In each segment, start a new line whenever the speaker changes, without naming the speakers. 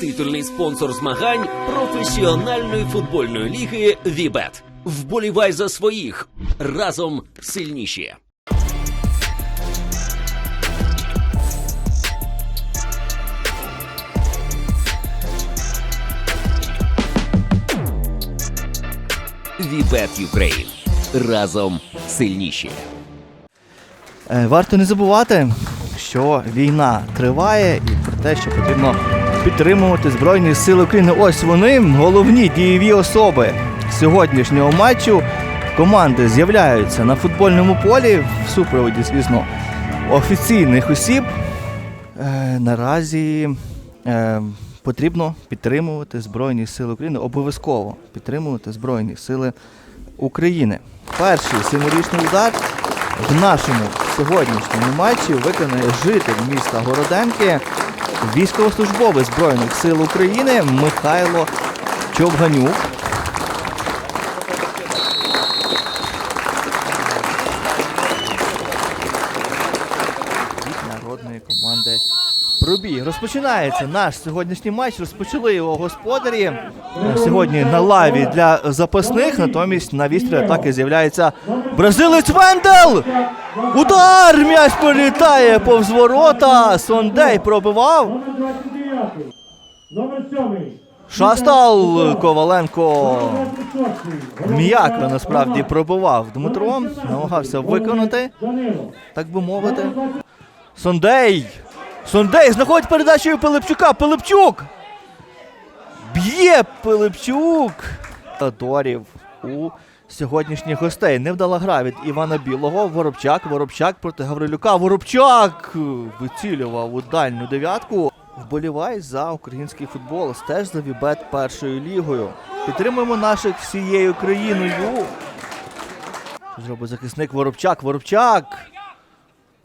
титульний спонсор змагань професіональної футбольної ліги Вібет. Вболівай за своїх разом сильніші. Вібет Юкрейн. Разом сильніші.
Е, Варто не забувати, що війна триває і про те, що потрібно підтримувати Збройні Сили України. Ось вони, головні дієві особи сьогоднішнього матчу. Команди з'являються на футбольному полі в супроводі, звісно, офіційних осіб. Е, наразі е, потрібно підтримувати Збройні Сили України. Обов'язково підтримувати Збройні Сили України. Перший символічний удар в нашому сьогоднішньому матчі виконає житель міста Городенки, військовослужбовець Збройних сил України Михайло Човганюк. від народної команди Пробіг. Розпочинається наш сьогоднішній матч. Розпочали його господарі. Сьогодні на лаві для запасних, натомість на вістрі атаки з'являється бразилець Вендел! Удар! М'яч політає повз ворота. Сондей пробивав.
Номер 29. Номер 7.
Шастал Коваленко. М'яко насправді пробивав Дмитро. Намагався виконати, так би мовити. Сондей! Сондей знаходить передачею Пилипчука. Пилипчук! Б'є Пилипчук! Дорів у сьогоднішніх гостей. Невдала гра від Івана Білого. Воробчак. Воробчак проти Гаврилюка. Воробчак вицілював у дальню дев'ятку. Вболівай за український футбол. Стеж за Вібет першою лігою. Підтримуємо наших всією країною. Зробить захисник Воробчак? Воробчак!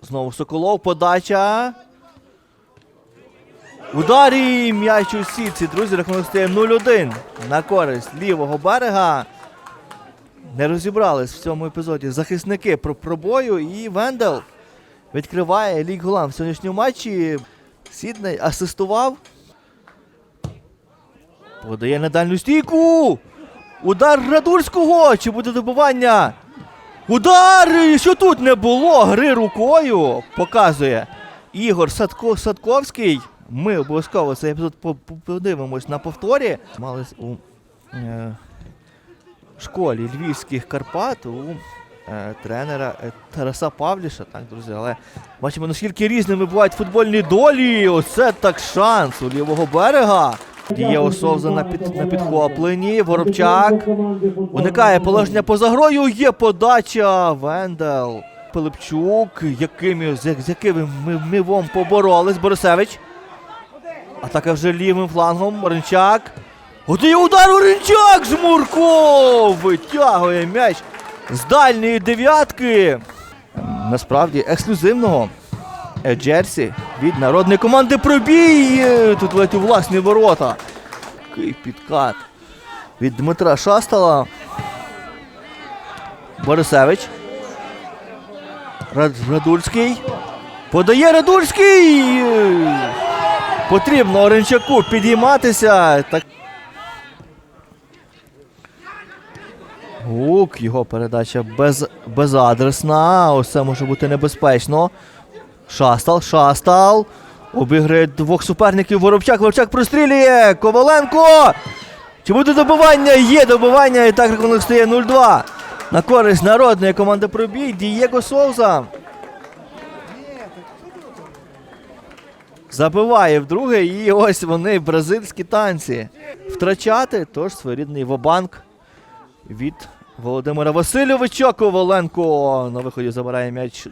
Знову Соколов, подача. Ударі м'яч у сітці. Друзі, рахунок стає 0-1 на користь лівого берега. Не розібрались в цьому епізоді захисники про пробою і Вендел відкриває лік голам в сьогоднішньому матчі. Сідней асистував. Подає на дальню стійку. Удар Радульського. Чи буде добування? Удар! Що тут не було? Гри рукою показує Ігор Садко, Садковський. Ми обов'язково цей епізод по- по- подивимось на повторі. Мали у е, школі Львівських Карпат у е, тренера е, Тараса Павліша. Так, друзі, але бачимо, наскільки різними бувають футбольні долі. Оце так шанс у лівого берега. Дієво Совза на, під, на підхопленні. Воробчак. Уникає положення поза грою, є подача. Вендел. Пилипчук, якими, з, з яким ми, ми вом поборолись. Борисевич. Атака вже лівим флангом. Оренчак. Готує удар Оренчак! Жмурко! Витягує м'яч з дальньої дев'ятки. Насправді ексклюзивного е, Джерсі від народної команди пробій. Тут ледь у власні ворота. Який підкат від Дмитра Шастала. Борисевич. Рад- Радульський. Подає Радульський. Потрібно Оренчаку підійматися. Так. Гук, його передача без, безадресна. Це може бути небезпечно. Шастал, шастал. Обіграє двох суперників. Воробчак, Воробчак прострілює. Коваленко. Чи буде добивання? Є добивання. І так рахунок стає 0-2. На користь народної команди пробій. Дієго Соуза. Забиває вдруге, і ось вони, бразильські танці. Втрачати, тож своєрідний вабанк від Володимира Васильовича Коваленко. На виході забирає м'яч.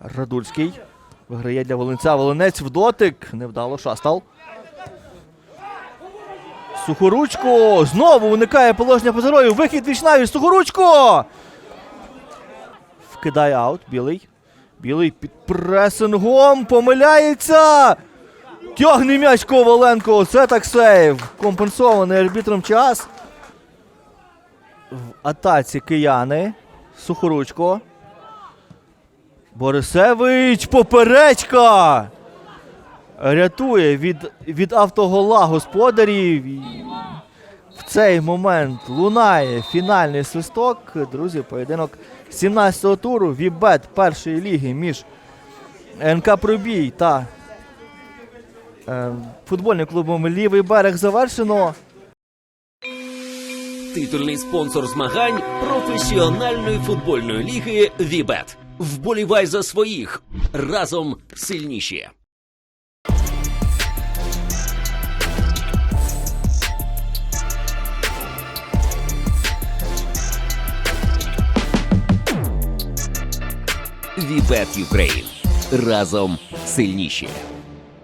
Радульський. Виграє для Волинця. Волинець в дотик. Невдало шастал. Сухоручко. Знову уникає положення поза грою. Вихід вічнавіч. Сухоручко. Вкидає аут. Білий. Білий під пресингом. Помиляється. Тягне м'яч Коваленко. Це так сейв. Компенсований арбітром час. В атаці кияни. Сухоручко. Борисевич. Поперечка. рятує від, від автогола господарів. В цей момент лунає фінальний свисток. Друзі, поєдинок 17-го туру. Вібет першої ліги між НК Пробій та е, футбольним клубом Лівий берег завершено.
Титульний спонсор змагань професіональної футбольної ліги Вібет. Вболівай за своїх разом сильніші. Юкрейн разом сильніші.